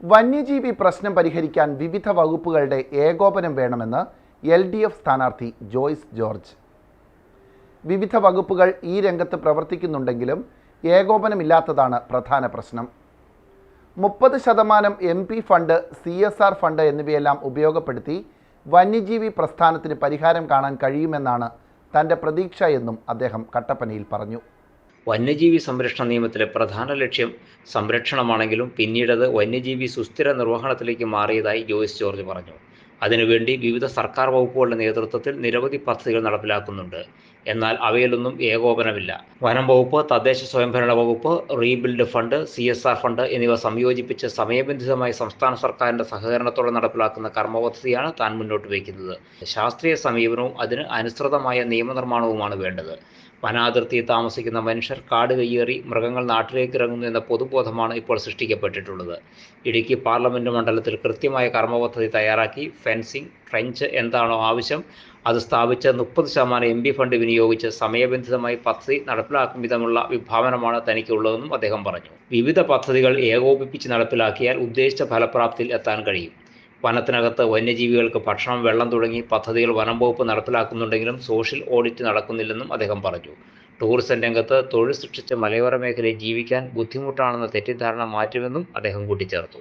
വന്യജീവി പ്രശ്നം പരിഹരിക്കാൻ വിവിധ വകുപ്പുകളുടെ ഏകോപനം വേണമെന്ന് എൽ ഡി എഫ് സ്ഥാനാർത്ഥി ജോയ്സ് ജോർജ്. വിവിധ വകുപ്പുകൾ ഈ രംഗത്ത് പ്രവർത്തിക്കുന്നുണ്ടെങ്കിലും ഏകോപനമില്ലാത്തതാണ് പ്രധാന പ്രശ്നം. മുപ്പത് ശതമാനം M P fund C S R fund എന്നിവയെല്ലാം ഉപയോഗപ്പെടുത്തി വന്യജീവി പ്രസ്ഥാനത്തിന് പരിഹാരം കാണാൻ കഴിയുമെന്നാണ് തന്റെ പ്രതീക്ഷ എന്നും അദ്ദേഹം കട്ടപ്പനയിൽ പറഞ്ഞു. വന്യജീവി സംരക്ഷണ നിയമത്തിലെ പ്രധാന ലക്ഷ്യം സംരക്ഷണമാണെങ്കിലും പിന്നീടത് വന്യജീവി സുസ്ഥിര നിർവഹണത്തിലേക്ക് മാറിയതായി ജോയിസ് ജോർജ് പറഞ്ഞു. അതിനുവേണ്ടി വിവിധ സർക്കാർ വകുപ്പുകളുടെ നേതൃത്വത്തിൽ നിരവധി പദ്ധതികൾ നടപ്പിലാക്കുന്നുണ്ട്. എന്നാൽ അവയിലൊന്നും ഏകോപനമില്ല. വനം വകുപ്പ് തദ്ദേശ സ്വയംഭരണ വകുപ്പ് rebuild fund C S R fund എന്നിവ സംയോജിപ്പിച്ച് സമയബന്ധിതമായി സംസ്ഥാന സർക്കാരിന്റെ സഹകരണത്തോടെ നടപ്പിലാക്കുന്ന കർമ്മ പദ്ധതിയാണ് താൻ മുന്നോട്ട് വയ്ക്കുന്നത്. ശാസ്ത്രീയ സമീപനവും അതിന് അനുസൃതമായ നിയമനിർമ്മാണവുമാണ് വേണ്ടത്. വനാതിർത്തിയിൽ താമസിക്കുന്ന മനുഷ്യർ കാട് കയ്യേറി മൃഗങ്ങൾ നാട്ടിലേക്ക് ഇറങ്ങുന്നു എന്ന പൊതുബോധമാണ് ഇപ്പോൾ സൃഷ്ടിക്കപ്പെട്ടിട്ടുള്ളത്. ഇടുക്കി പാർലമെന്റ് മണ്ഡലത്തിൽ കൃത്യമായ കർമ്മപദ്ധതി തയ്യാറാക്കി ഫെൻസിംഗ് ട്രെഞ്ച് എന്താണോ ആവശ്യം അത് സ്ഥാപിച്ച് മുപ്പത് ശതമാനം എം പി ഫണ്ട് വിനിയോഗിച്ച് സമയബന്ധിതമായി പദ്ധതി നടപ്പിലാക്കും വിധമുള്ള വിഭാവനമാണ് തനിക്കുള്ളതെന്നും അദ്ദേഹം പറഞ്ഞു. വിവിധ പദ്ധതികൾ ഏകോപിപ്പിച്ച് നടപ്പിലാക്കിയാൽ ഉദ്ദേശിച്ച ഫലപ്രാപ്തിയിൽ എത്താൻ കഴിയും. വനത്തിനകത്ത് വന്യജീവികൾക്ക് ഭക്ഷണം വെള്ളം തുടങ്ങി പദ്ധതികൾ വനം വകുപ്പ് നടപ്പിലാക്കുന്നുണ്ടെങ്കിലും സോഷ്യൽ ഓഡിറ്റ് നടക്കുന്നില്ലെന്നും അദ്ദേഹം പറഞ്ഞു. ടൂറിസം രംഗത്ത് തൊഴിൽ സൃഷ്ടിച്ച മലയോര മേഖലയിൽ ജീവിക്കാൻ ബുദ്ധിമുട്ടാണെന്ന തെറ്റിദ്ധാരണ മാറ്റുമെന്നും അദ്ദേഹം കൂട്ടിച്ചേർത്തു.